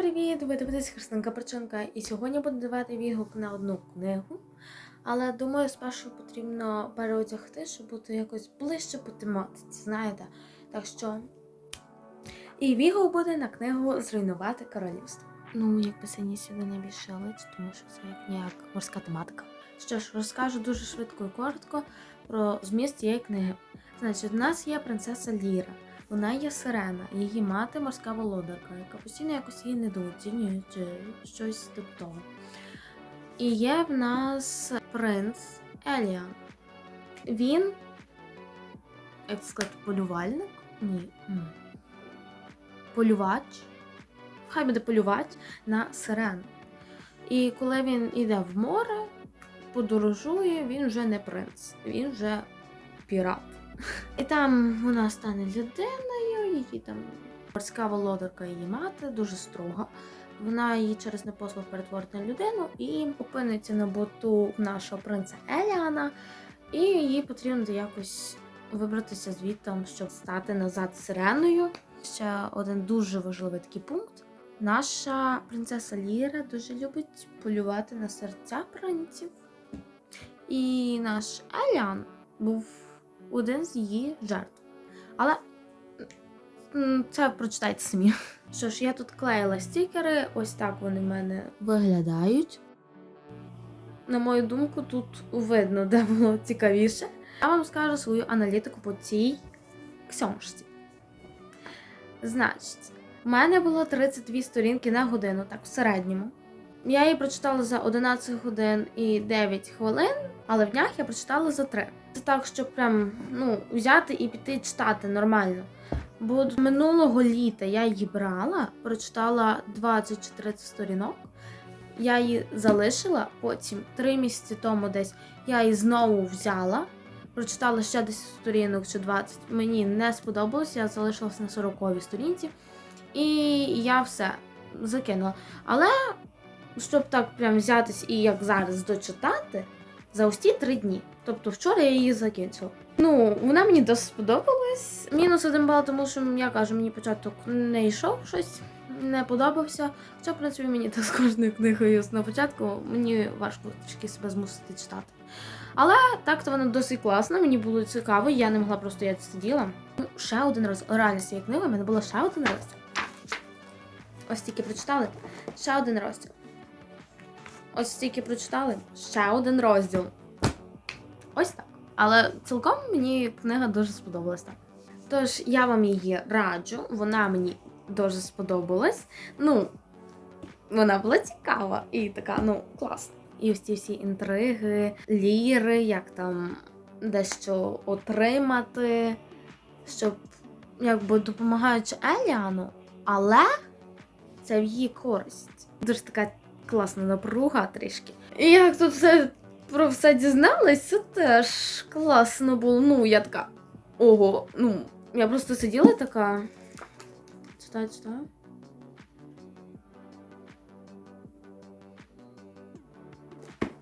привіт! Ви дивитесь Христинка Причинка, і сьогодні буду давати відгук на одну книгу. Але думаю, спершу потрібно переодягти, щоб бути якось ближче по тематиці, знаєте. Так що. І відгук буде на книгу Зруйнувати королівство. Ну, якби сині сюди найбільше лить, тому що це як ніяк морська тематика. Що ж, розкажу дуже швидко і коротко про зміст цієї книги. Значить, у нас є принцеса Ліра. Вона є сирена, її мати морська володарка, яка постійно якось її недооцінює чи щось типу того. І є в нас принц Еліан. Він, як сказати, полювальник? Ні. Полювач. Хай буде полювач на сирен. І коли він йде в море, подорожує, він вже не принц, він вже пірат. І там вона стане людиною, її там морська володарка її мати, дуже строга. Вона її через непослух перетворить на людину і опиниться на борту нашого принца Еліана, і їй потрібно якось вибратися звідти, щоб стати назад сиреною. Ще один дуже важливий такий пункт. Наша принцеса Ліра дуже любить полювати на серця принців. І наш Еліан був один з її жертв. Але це прочитайте самі. Що ж, я тут клеїла стікери, ось так вони в мене виглядають. На мою думку, тут видно, де було цікавіше. Я вам скажу свою аналітику по цій ксьоншці. Значить, в мене було 32 сторінки на годину, так в середньому. Я її прочитала за 11 годин і 9 хвилин, але в днях я прочитала за 3. Це так, щоб прям ну, взяти і піти читати нормально. Бо минулого літа я її брала, прочитала 20 чи 30 сторінок. Я її залишила, потім 3 місяці тому десь я її знову взяла, прочитала ще 10 сторінок чи 20. Мені не сподобалось, я залишилася на 40 сторінці. І я все закинула. Але щоб так прям взятись і як зараз дочитати за ці три дні. Тобто вчора я її закінчила. Ну, вона мені досить сподобалась. Мінус один бал, тому що я кажу, мені початок не йшов щось, не подобався. Хоча, принципі, мені так з кожною книгою на початку мені важко трішки себе змусити читати. Але так-то вона досить класна, мені було цікаво, я не могла просто я сиділа. Ну, ще один раз, реально цієї книги, в мене було ще один розділ. Ось тільки прочитали. Ще один розділ. Ось тільки прочитали ще один розділ. Ось так. Але цілком мені книга дуже сподобалась. Тож я вам її раджу, вона мені дуже сподобалась. Ну, вона була цікава і така, ну, класна. І ось ці всі інтриги, ліри, як там дещо отримати, щоб якби допомагаючи Еліану, але це в її користь. Дуже така класна напруга трішки. І як тут все про все дізналась, це теж класно було. Ну, я така. Ого, ну, я просто сиділа така. Читаю, читаю.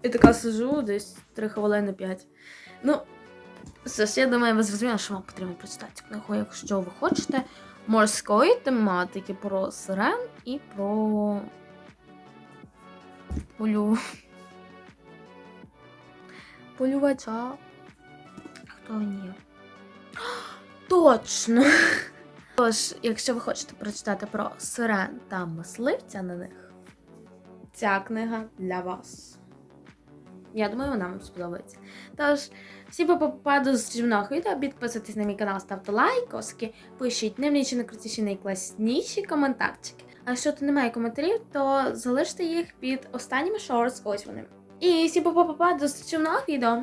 І така сижу десь 3 хвилини 5. Ну, все ж, я думаю, ви зрозуміли, що вам потрібно прочитати книгу, якщо ви хочете морської тематики про сирен і про полю. Полювача. Хто він? Точно! Тож, якщо ви хочете прочитати про сирен та мисливця на них, ця книга для вас. Я думаю, вона вам сподобається. Тож, всі попаду з нових відео, підписуйтесь на мій канал, ставте лайкоски, пишіть наймніші, найкрутіші, найкласніші коментарчики. Тут немає коментарів, то залиште їх під останніми шортс, ось вони. І всі попа до зустрічі в нових відео.